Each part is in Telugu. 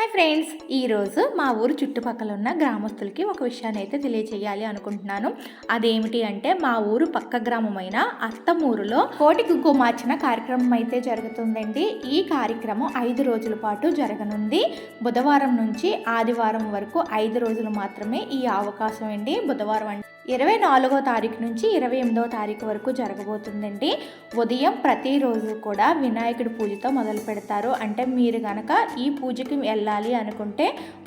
హాయ్ ఫ్రెండ్స్ ఈరోజు మా ఊరు చుట్టుపక్కల ఉన్న గ్రామస్తులకి ఒక విషయాన్ని అయితే తెలియచేయాలి అనుకుంటున్నాను. అదేమిటి అంటే మా ఊరు పక్క గ్రామమైన అత్తమూరులో కోటి మార్చిన కార్యక్రమం అయితే జరుగుతుందండి. ఈ కార్యక్రమం ఐదు రోజుల పాటు జరగనుంది. బుధవారం నుంచి ఆదివారం వరకు ఐదు రోజులు మాత్రమే ఈ అవకాశం అండి. బుధవారం అంటే ఇరవై నాలుగో తారీఖు నుంచి ఇరవై ఎనిమిదో తారీఖు వరకు జరగబోతుందండి. ఉదయం ప్రతిరోజు కూడా వినాయకుడి పూజతో మొదలు పెడతారు. అంటే మీరు గనక ఈ పూజకి వెళ్ళాలి అనుకుంటే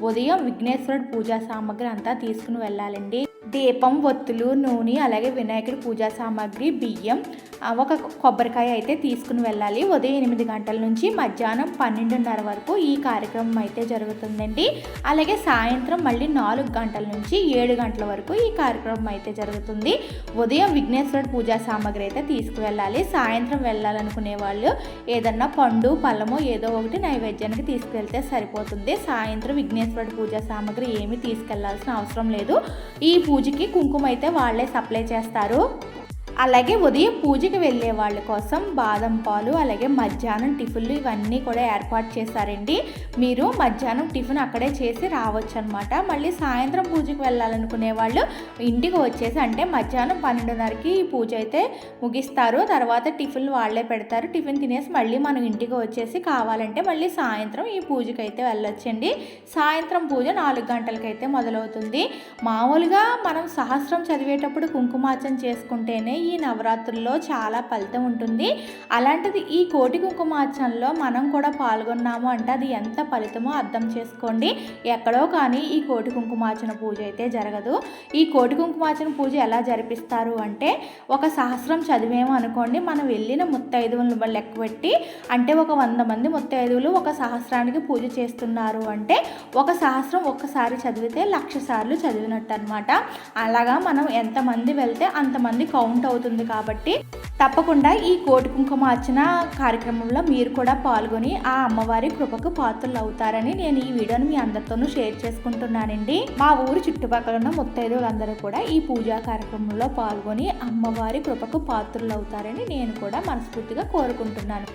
ఉదయం విఘ్నేశ్వరుడు పూజా సామాగ్రి అంతా తీసుకుని వెళ్ళాలండి. దీపం ఒత్తులు నూనె అలాగే వినాయకుడి పూజా సామాగ్రి బియ్యం ఒక కొబ్బరికాయ అయితే తీసుకుని వెళ్ళాలి. ఉదయం ఎనిమిది గంటల నుంచి మధ్యాహ్నం పన్నెండున్నర వరకు ఈ కార్యక్రమం అయితే జరుగుతుందండి. అలాగే సాయంత్రం మళ్ళీ నాలుగు గంటల నుంచి ఏడు గంటల వరకు ఈ కార్యక్రమం అయితే జరుగుతుంది. ఉదయం విఘ్నేశ్వరుడు పూజా సామాగ్రి అయితే తీసుకువెళ్ళాలి. సాయంత్రం వెళ్ళాలనుకునే వాళ్ళు ఏదన్నా పండు పళ్ళము ఏదో ఒకటి నైవేద్యానికి తీసుకెళ్తే సరిపోతుంది. సాయంత్రం విఘ్నేశ్వరుడు పూజా సామాగ్రి ఏమీ తీసుకెళ్ళాల్సిన అవసరం లేదు. ఈ పూజకి కుంకుమ అయితే వాళ్ళే సప్లై చేస్తారు. అలాగే ఉదయం పూజకి వెళ్ళే వాళ్ళ కోసం బాదం పాలు అలాగే మధ్యాహ్నం టిఫిన్లు ఇవన్నీ కూడా ఏర్పాటు చేశారండి. మీరు మధ్యాహ్నం టిఫిన్ అక్కడే చేసి రావచ్చు అనమాట మళ్ళీ సాయంత్రం పూజకి వెళ్ళాలనుకునే వాళ్ళు ఇంటికి వచ్చేసి అంటే మధ్యాహ్నం పన్నెండున్నరకి ఈ పూజ అయితే ముగిస్తారు. తర్వాత టిఫిన్ వాళ్ళే పెడతారు. టిఫిన్ తినేసి మళ్ళీ మనం ఇంటికి వచ్చేసి కావాలంటే మళ్ళీ సాయంత్రం ఈ పూజకి అయితే వెళ్ళొచ్చండి. సాయంత్రం పూజ నాలుగు గంటలకైతే మొదలవుతుంది. మామూలుగా మనం సహస్రం చదివేటప్పుడు కుంకుమార్చన చేసుకుంటేనే ఈ నవరాత్రుల్లో చాలా ఫలితం ఉంటుంది. అలాంటిది ఈ కోటి కుంకుమార్చనలో మనం కూడా పాల్గొన్నాము అంటే అది ఎంత ఫలితమో అర్థం చేసుకోండి. ఎక్కడో కానీ ఈ కోటి కుంకుమార్చన పూజ అయితే జరగదు. ఈ కోటి కుంకుమార్చన పూజ ఎలా జరిపిస్తారు అంటే ఒక సహస్రం చదివేమో అనుకోండి మనం వెళ్ళిన ముత్తైదువులను లెక్క పెట్టి అంటే ఒక వంద మంది ముత్తైదువులు ఒక సహస్రానికి పూజ చేస్తున్నారు అంటే ఒక సహస్రం ఒక్కసారి చదివితే లక్ష సార్లు చదివినట్టు అనమాట అలాగా మనం ఎంతమంది వెళ్తే అంతమంది కౌంట్ అవుతుంది కాబట్టి తప్పకుండా ఈ కోటి కుంకుమ అర్చన కార్యక్రమంలో మీరు కూడా పాల్గొని ఆ అమ్మవారి కృపకు పాత్రలు అవుతారని నేను ఈ వీడియోని మీ అందరితోనూ షేర్ చేసుకుంటున్నానండి. మా ఊరు చుట్టుపక్కల ఉన్న ముత్తైదులందరూ కూడా ఈ పూజా కార్యక్రమంలో పాల్గొని అమ్మవారి కృపకు పాత్రలు అవుతారని నేను కూడా మనస్ఫూర్తిగా కోరుకుంటున్నాను.